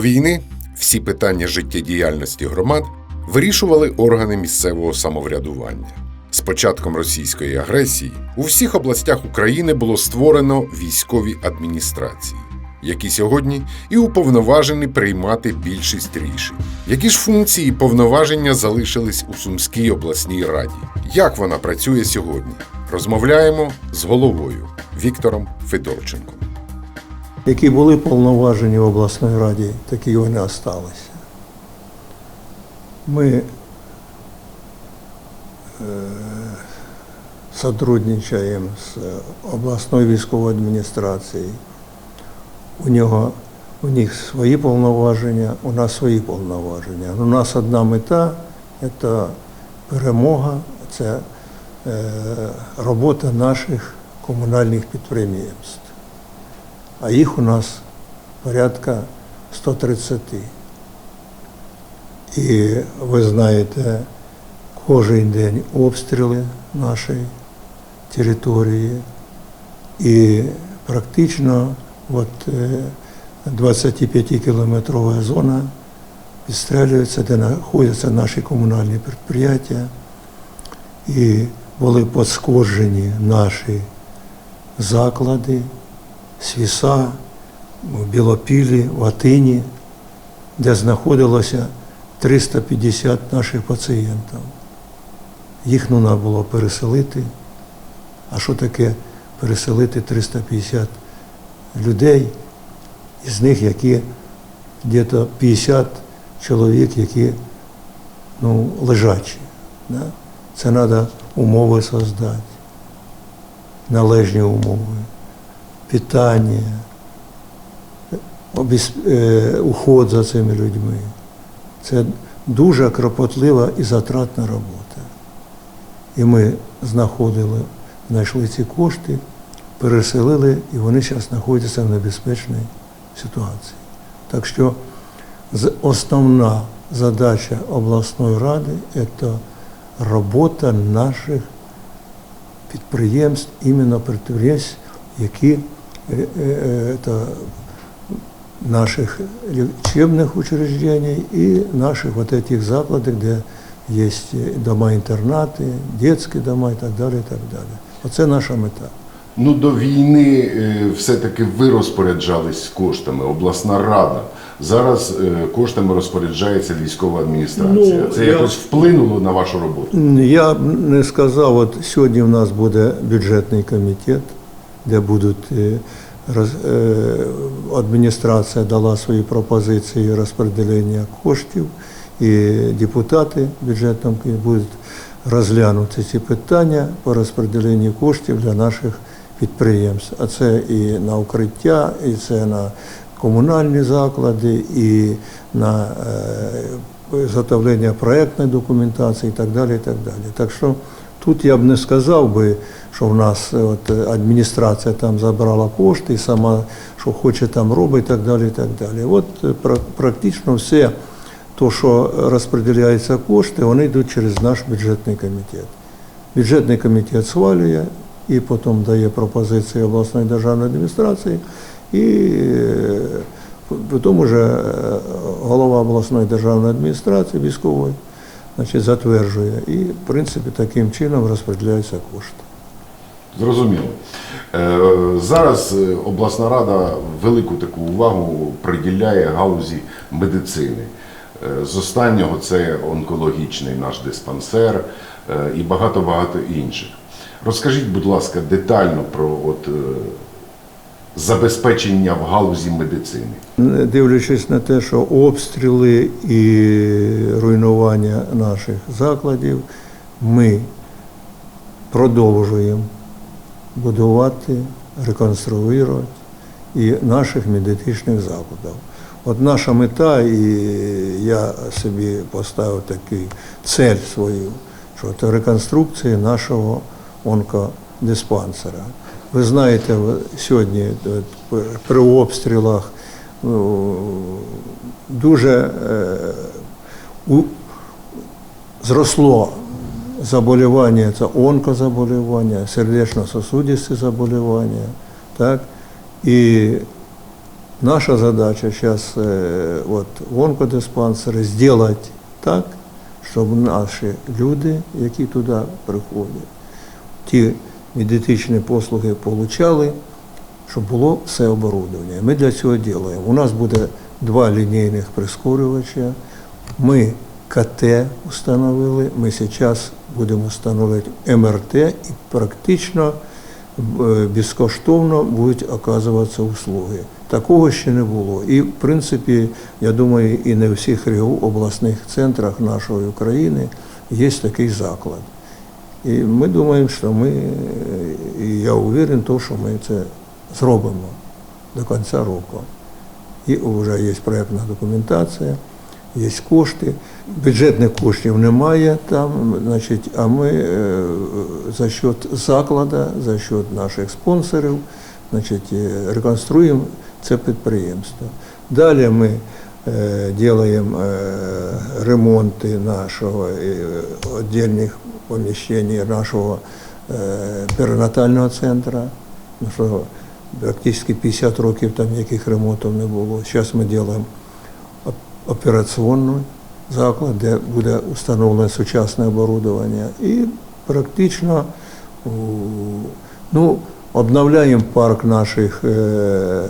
Війни всі питання життєдіяльності громад вирішували органи місцевого самоврядування. З початком російської агресії у всіх областях України було створено військові адміністрації, які сьогодні і уповноважені приймати більшість рішень. Які ж функції і повноваження залишились у Сумській обласній раді? Як вона працює сьогодні? Розмовляємо з головою Віктором Федорченком. Які були повноважені в обласної раді, такі вони залишилися. Ми е, сотрудничаємо з обласною військовою адміністрацією. У нього у них свої повноваження, у нас свої повноваження. У нас одна мета це перемога, це е, робота наших комунальних підприємств а їх у нас порядка 130. І ви знаєте, кожен день обстріли нашої території. І практично от, 25-кілометрова зона відстрілюється, де знаходяться наші комунальні підприємства. І були пошкоджені наші заклади. Свіса, в Білопілі, в Атині, де знаходилося 350 наших пацієнтів. Їх треба було переселити. А що таке переселити 350 людей, із них які десь 50 чоловік, які ну, лежачі. Да? Це треба умови создати, належні умови питання, обіс- е, уход за цими людьми. Це дуже кропотлива і затратна робота. І ми знаходили, знайшли ці кошти, переселили, і вони зараз знаходяться в небезпечній ситуації. Так що основна задача обласної ради це робота наших підприємств, іменно підприємств, які это наших лечебных учреждений и наших вот этих закладах, где есть дома-інтернати, детські дома і так далі. І так далі. Оце наша мета. Ну, до війни е, все-таки ви розпоряджались коштами, обласна рада. Зараз е, коштами розпоряджається військова адміністрація. Ну, Це я- якось вплинуло на вашу роботу? Я б не сказав, от сьогодні в нас буде бюджетний комітет, де будуть е, е, адміністрація дала свої пропозиції розподілення коштів, і депутати комітету будуть розглянути ці питання по розподіленню коштів для наших підприємств. А це і на укриття, і це на комунальні заклади, і на е, заготовлення проєктної документації і так далі. І так далі. Так що тут я б не сказав би, що в нас е, от, е, адміністрація там забрала кошти сама що хоче там робить, і так далі. І так далі. От е, практично все, то, що розподіляються кошти, вони йдуть через наш бюджетний комітет. Бюджетний комітет свалює і потім дає пропозиції обласної державної адміністрації, і потім уже е, голова обласної державної адміністрації військової значить, затверджує. І, в принципі, таким чином розподіляються кошти. Зрозуміло. Е, Зараз е, обласна рада велику таку увагу приділяє галузі медицини. Е, З останнього це онкологічний наш диспансер і багато-багато інших. Розкажіть, будь ласка, детально про от, забезпечення в галузі медицини. Дивлячись на те, що обстріли і руйнування наших закладів, ми продовжуємо будувати, реконструювати і наших медичних закладів. От наша мета, і я собі поставив такий цель свою, що це реконструкція нашого онкодиспансера. Ви знаєте, сьогодні при обстрілах ну, дуже е, зросло заболівання, це онкозаболівання, сердечно-сосудисті заболівання. Так? І Наша задача сейчас э, вот в онкодиспансері зробити так, щоб наші люди, які туди приходять, ті медичні послуги отримали, щоб було все оборудовання. Ми для цього робимо. У нас буде два лінійних прискорювача. Ми КТ установили, ми зараз будемо встановити МРТ і практично е, безкоштовно будуть оказуватися услуги. Такого ще не було. І, в принципі, я думаю, і не в всіх обласних центрах нашої України є такий заклад. І ми думаємо, що ми, е, і я то, що ми це зробимо до кінця року. І вже є проєктна документація, є кошти. Бюджетних коштів немає там, значить, а ми е, за счет закладу, за счет наших спонсорів, значить, е, реконструюємо це підприємство. Далі ми делаем е, ремонти нашого віддільних поміщень нашого перинатального центру. Ну, що практично 50 років там ніяких ремонтів не було. Зараз ми робимо операційний заклад, де буде встановлено сучасне оборудовання. І практично ну, обновляємо парк наших е,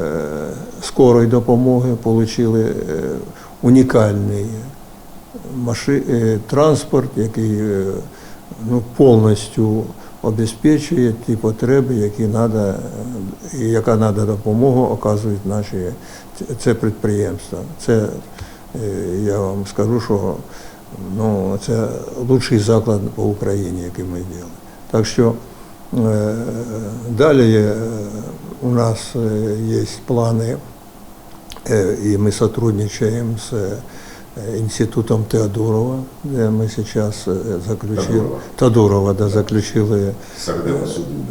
скорої допомоги, отримали е, унікальний маши, е, транспорт, який ну, повністю обезпечує ті потреби, які надо, яка надо допомогу оказують наші це підприємства. Це я вам скажу, що ну, це лучший заклад по Україні, який ми робили. Так що е, далі е, у нас е, є плани, е, і ми сотрудничаем з е, інститутом Теодорова, де ми зараз заключили. Тодурова, да, заключили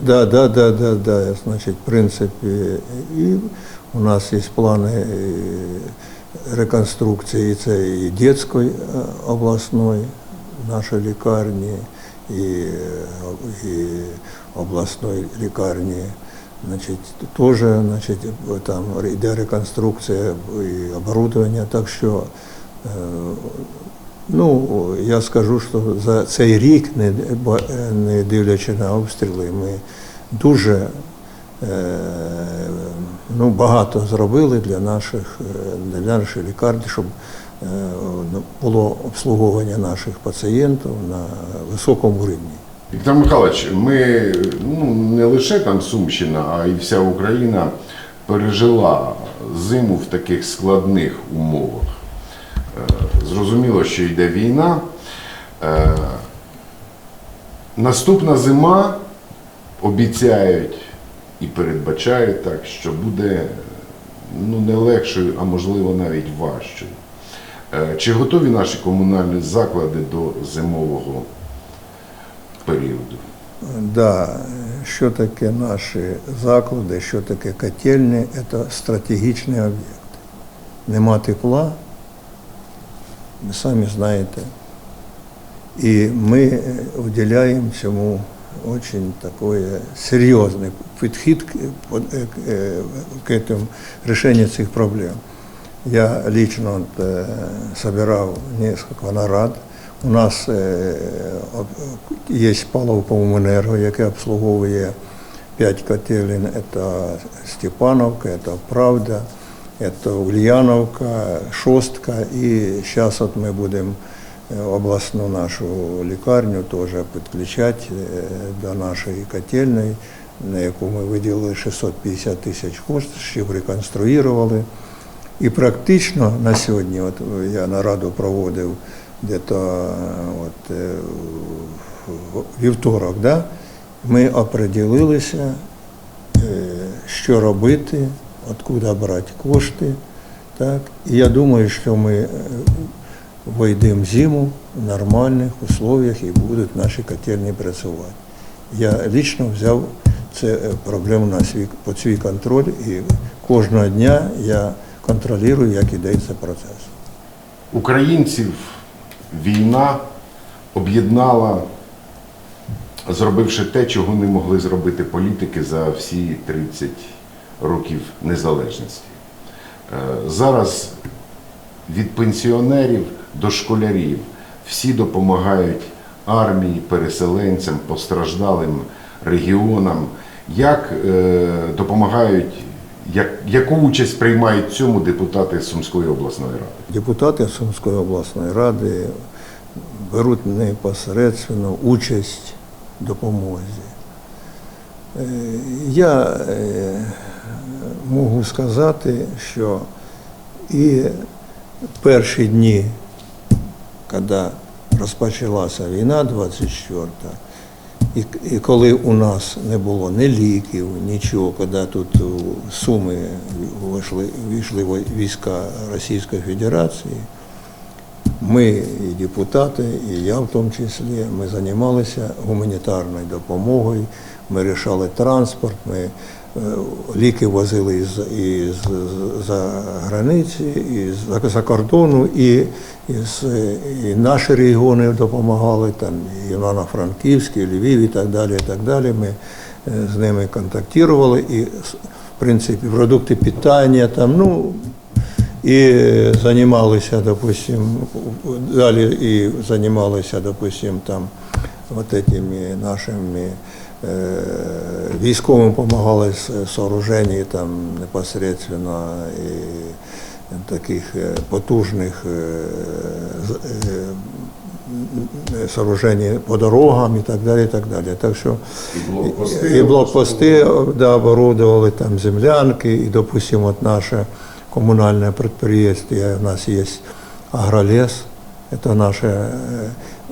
Да, да, да, да, да. Значить, в принципі, і у нас є плани і реконструкції це і дитячої е, обласної нашої лікарні, і, е, і обласної лікарні. Значить, теж значить, там йде реконструкція і оборудовання, так що е, Ну, я скажу, що за цей рік, не, ба- не дивлячи на обстріли, ми дуже е, ну, багато зробили для наших, е, для нашої лікарні, щоб е, ну, було обслуговування наших пацієнтів на високому рівні. Віктор Михайлович, ми ну, не лише там Сумщина, а й вся Україна пережила зиму в таких складних умовах. Е, Зрозуміло, що йде війна. Наступна зима обіцяють і передбачають так, що буде ну, не легшою, а можливо навіть важчою. Е, Чи готові наші комунальні заклади до зимового періоду? Да, що таке наші заклади, що таке котельні, це стратегічний об'єкт. Нема тепла, ви самі знаєте. І ми е, цьому дуже такой серйозний підхід к, под- е, к, е, этому, решению цих проблем. Я лично е, несколько нарад. У нас є Павлово-Комуненерго, яке обслуговує п'ять котелень. Це Степановка, це Правда, це Ульяновка, Шостка. І зараз от ми будемо обласну нашу лікарню теж підключати е, до нашої котельної, на яку ми виділили 650 тисяч коштів, реконструювали. І практично на сьогодні, от я нараду проводив десь от, е, в вівторок, да, ми оприділилися, що робити, откуда брати кошти. Так. І я думаю, що ми вийдемо зиму в нормальних условиях і будуть наші котельні працювати. Я лично взяв цю е, проблему на свій, під свій контроль і кожного дня я контролюю, як іде цей процес. Українців війна об'єднала, зробивши те, чого не могли зробити політики за всі 30 років незалежності. Е, Зараз від пенсіонерів до школярів всі допомагають армії, переселенцям, постраждалим регіонам. Як е, допомагають, як, яку участь приймають в цьому депутати Сумської обласної ради? Депутати Сумської обласної ради беруть непосередньо участь в допомозі. Е, Я е, можу сказати, що і перші дні, коли розпочалася війна 24 і, і коли у нас не було ні ліків, нічого, коли тут Суми вийшли, війшли війська Російської Федерації, ми і депутати, і я в тому числі, ми займалися гуманітарною допомогою, ми рішали транспорт, ми е, ліки возили із, із за границі, із за кордону, і, із, і наші регіони допомагали, там, і Івано-Франківський, Львів і так далі. І так далі. Ми е, з ними контактували і, в принципі, продукти питання, там, ну, і займалися, допустим, далі і займалися, допустим, там вот этими нашими військовим допомагали з сооружень там непосредственно і таких е, потужних е, е, сооружень по дорогам і так далі. І так далі. Так що І блокпости. да, оборудовали там землянки, і, допустим, от наше коммунальное предприятие, у нас есть Агролес, это наше е,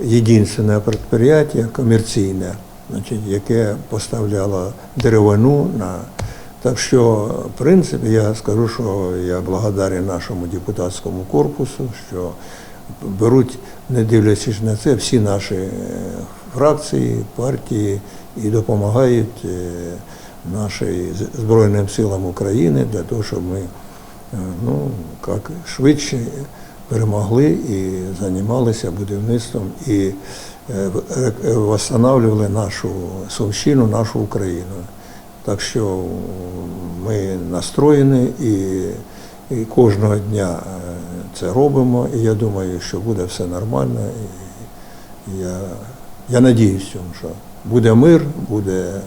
єдине предприятие комерційне, значить, яке поставляло деревину на. Так що, в принципі, я скажу, що я благодарен нашому депутатському корпусу, що беруть, не дивлячись на це, всі наші е, фракції, партії і допомагають е, нашим Збройним силам України для того, щоб ми е, ну, як швидше перемогли і займалися будівництвом і восстанавливали нашу Сумщину, нашу Україну. Так що ми настроєні і, і кожного дня е, це робимо. І я думаю, що буде все нормально. І я, я надіюсь, що буде мир, буде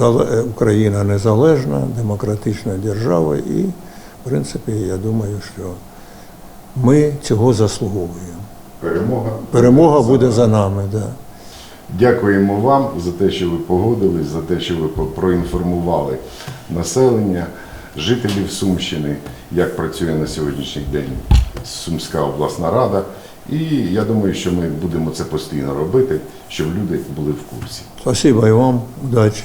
е, Україна незалежна, демократична держава. І, в принципі, я думаю, що ми цього заслуговуємо. Перемога. Перемога буде за нами. Да. Дякуємо вам за те, що ви погодились, за те, що ви проінформували населення, жителів Сумщини, як працює на сьогоднішній день Сумська обласна рада. І я думаю, що ми будемо це постійно робити, щоб люди були в курсі. Спасибо і вам, удачі.